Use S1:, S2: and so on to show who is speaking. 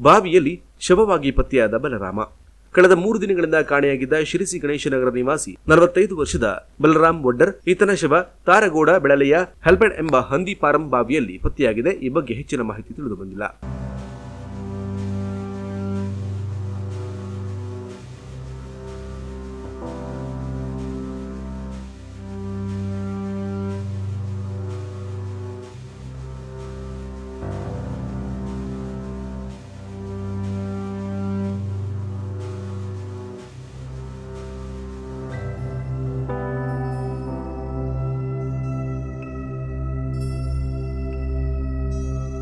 S1: ಬಾವಿಯಲ್ಲಿ ಶವವಾಗಿ ಪತ್ತೆಯಾದ ಬಲರಾಮ. ಕಳೆದ ಮೂರು ದಿನಗಳಿಂದ ಕಾಣೆಯಾಗಿದ್ದ ಶಿರಸಿ ಗಣೇಶನಗರ ನಿವಾಸಿ ನಲವತ್ತೈದು ವರ್ಷದ ಬಲರಾಮ್ ಒಡ್ಡರ್ ಈತನ ಶವ ತಾರಗೋಡ ಬೆಳಲೆಯ ಹೆಲ್ಬೆಡ್ ಎಂಬ ಹಂದಿ ಪಾರಂ ಬಾವಿಯಲ್ಲಿ ಪತ್ತೆಯಾಗಿದೆ. ಈ ಬಗ್ಗೆ ಹೆಚ್ಚಿನ ಮಾಹಿತಿ ತಿಳಿದು ಬಂದಿಲ್ಲ.